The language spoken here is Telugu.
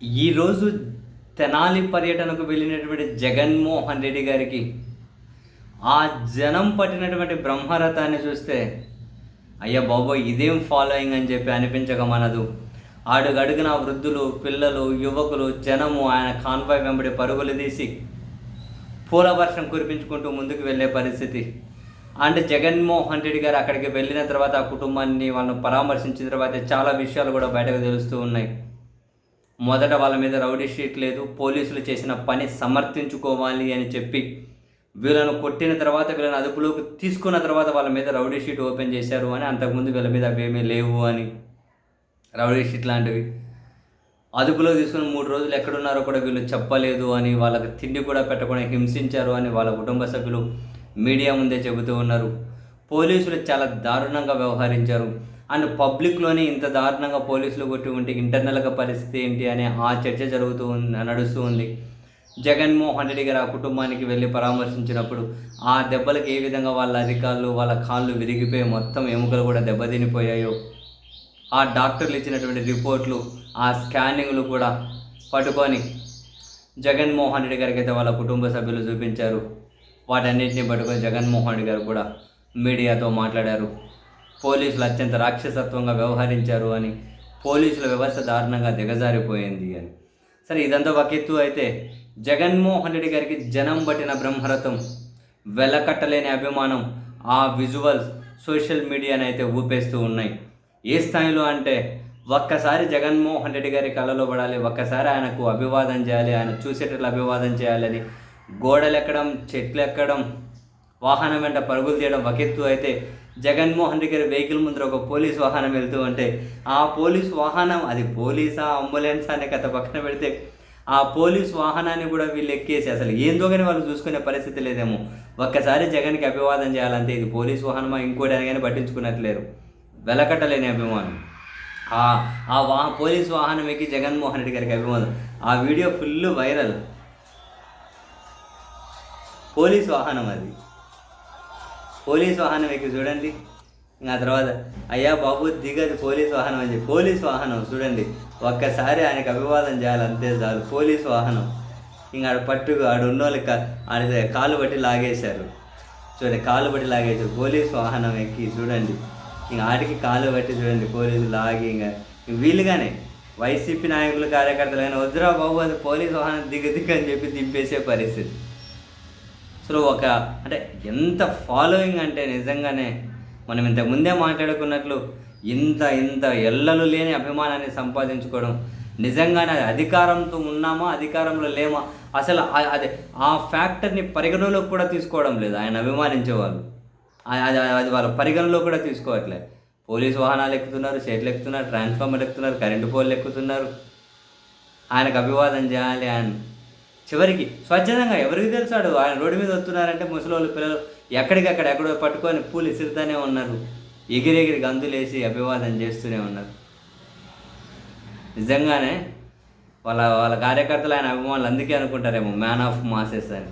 ఈరోజు తెనాలి పర్యటనకు వెళ్ళినటువంటి జగన్మోహన్ రెడ్డి గారికి ఆ జనం పట్టినటువంటి బ్రహ్మరథాన్ని చూస్తే అయ్యా బాబోయ్ ఇదేం ఫాలోయింగ్ అని చెప్పి అనిపించక మనదు అడుగడుగున వృద్ధులు పిల్లలు యువకులు జనము ఆయన కాన్వాయ్ వెంబడి పరుగులు తీసి పూల వర్షం కురిపించుకుంటూ ముందుకు వెళ్ళే పరిస్థితి. అంటే జగన్మోహన్ రెడ్డి గారు అక్కడికి వెళ్ళిన తర్వాత ఆ కుటుంబాన్ని వాళ్ళను పరామర్శించిన తర్వాత చాలా విషయాలు కూడా బయటకు తెలుస్తూ ఉన్నాయి. మొదట వాళ్ళ మీద రౌడీ షీట్ లేదు పోలీసులు చేసిన పని సమర్థించుకోవాలి అని చెప్పి వీళ్ళను కొట్టిన తర్వాత వీళ్ళని అదుపులోకి తీసుకున్న తర్వాత వాళ్ళ మీద రౌడీ షీట్ ఓపెన్ చేశారు అని అంతకుముందు వీళ్ళ మీద అవేమీ లేవు అని. రౌడీ షీట్ లాంటివి. అదుపులో తీసుకుని మూడు రోజులు ఎక్కడున్నారో కూడా వీళ్ళు చెప్పలేదు అని వాళ్ళకి తిండి కూడా పెట్టకుండా హింసించారు అని వాళ్ళ కుటుంబ సభ్యులు మీడియా ముందే చెబుతూ ఉన్నారు. పోలీసులు చాలా దారుణంగా వ్యవహరించారు. అండ్ పబ్లిక్లోనే ఇంత దారుణంగా పోలీసులు కొట్టి ఉంటే ఇంటర్నల్గా పరిస్థితి ఏంటి అనే ఆ చర్చ జరుగుతూ ఉంది నడుస్తూ ఉంది. జగన్మోహన్ రెడ్డి గారు ఆ కుటుంబానికి వెళ్ళి పరామర్శించినప్పుడు ఆ దెబ్బలకు ఏ విధంగా వాళ్ళ అధికారులు వాళ్ళ కాళ్ళు విరిగిపోయి మొత్తం ఎముకలు కూడా దెబ్బతినిపోయాయో ఆ డాక్టర్లు ఇచ్చినటువంటి రిపోర్ట్లు ఆ స్కానింగ్లు కూడా పట్టుకొని జగన్మోహన్ రెడ్డి గారికి అయితే వాళ్ళ కుటుంబ సభ్యులు చూపించారు. వాటన్నిటిని పట్టుకొని జగన్మోహన్ రెడ్డి గారు కూడా మీడియాతో మాట్లాడారు. పోలీసులు అత్యంత రాక్షసత్వంగా వ్యవహరించారు అని పోలీసుల వ్యవస్థ దారుణంగా దిగజారిపోయింది అని. సరే ఇదంతా ఒక ఎత్తు అయితే జగన్మోహన్ రెడ్డి గారికి జనం పట్టిన బ్రహ్మరథం వెలకట్టలేని అభిమానం ఆ విజువల్స్ సోషల్ మీడియాని అయితే ఊపేస్తూ ఉన్నాయి. ఏ స్థాయిలో అంటే ఒక్కసారి జగన్మోహన్ రెడ్డి గారి కళ్ళలో పడాలి ఒక్కసారి ఆయనకు అభివాదం చేయాలి ఆయన చూసేటట్లు అభివాదం చేయాలని గోడలు ఎక్కడం చెట్లు ఎక్కడం వాహనం వెంట పరుగులు తీయడం ఒక ఎత్తు అయితే జగన్మోహన్ రెడ్డి గారి వెహికల్ ముందర ఒక పోలీస్ వాహనం వెళ్తూ ఉంటే ఆ పోలీస్ వాహనం అది పోలీసా అంబులెన్స్ అనే కథ పక్కన పెడితే ఆ పోలీస్ వాహనాన్ని కూడా వీళ్ళు ఎక్కేసి అసలు ఏందో కానీ వాళ్ళు చూసుకునే పరిస్థితి లేదేమో. ఒక్కసారి జగన్కి అభివాదం చేయాలంటే ఇది పోలీస్ వాహనమా ఇంకోటి అని కానీ పట్టించుకున్నట్లేరు. వెలకట్టలేని అభిమానం ఆ ఆ వాహ పోలీస్ వాహనం ఎక్కి జగన్మోహన్ రెడ్డి గారికి అభిమానం ఆ వీడియో ఫుల్ వైరల్. పోలీస్ వాహనం అది. పోలీస్ వాహనం ఎక్కి చూడండి. ఇంకా తర్వాత అయ్యా బాబు దిగది పోలీస్ వాహనం అని చెప్పి పోలీస్ వాహనం చూడండి. ఒక్కసారి ఆయనకు అభివాదం చేయాలి అంతే చాలు పోలీస్ వాహనం. ఇంకా ఆడ పట్టు ఆడ ఉన్నోళ్ళు కా- ఆడ కాలు బట్టి లాగేశారు. చూడండి కాలు బట్టి లాగేశారు పోలీస్ వాహనం ఎక్కి చూడండి. ఇంకా ఆడికి కాలు బట్టి చూడండి పోలీసులు లాగి ఇంకా వీలుగానే వైసీపీ నాయకులు కార్యకర్తలు అయినా వద్దురా బాబు అది పోలీస్ వాహనం దిగ దిగ అని చెప్పి దింపేసే పరిస్థితి. సో ఒక అంటే ఎంత ఫాలోయింగ్ అంటే నిజంగానే మనం ఇంతకు ముందే మాట్లాడుకున్నట్లు ఇంత ఇంత ఎల్లలు లేని అభిమానాన్ని సంపాదించుకోవడం నిజంగానే అది అధికారంతో ఉన్నామా అధికారంలో లేమా అసలు అదే ఆ ఫ్యాక్టర్ని పరిగణలోకి కూడా తీసుకోవడం లేదు ఆయన అభిమానించే వాళ్ళు అది అది వాళ్ళ పరిగణలో కూడా తీసుకోవట్లే. పోలీస్ వాహనాలు ఎక్కుతున్నారు షెడ్లు ఎక్కుతున్నారు ట్రాన్స్ఫార్మర్ ఎక్కుతున్నారు కరెంటు పోల్లు ఎక్కుతున్నారు. ఆయనకు అభివాదం చేయాలి ఆయన. చివరికి స్వచ్ఛందంగా ఎవరికి తెలుసాడు ఆయన రోడ్డు మీద వస్తున్నారంటే ముసలోళ్ళు పిల్లలు ఎక్కడికక్కడ ఎక్కడో పట్టుకొని పూలు ఇసురుతూనే ఉన్నారు. ఎగిరెగిరి గంతులేసి అభివాదం చేస్తూనే ఉన్నారు. నిజంగానే వాళ్ళ వాళ్ళ కార్యకర్తలు ఆయన అభిమానులు అందుకే అనుకుంటారేమో మ్యాన్ ఆఫ్ మాసెస్ అని.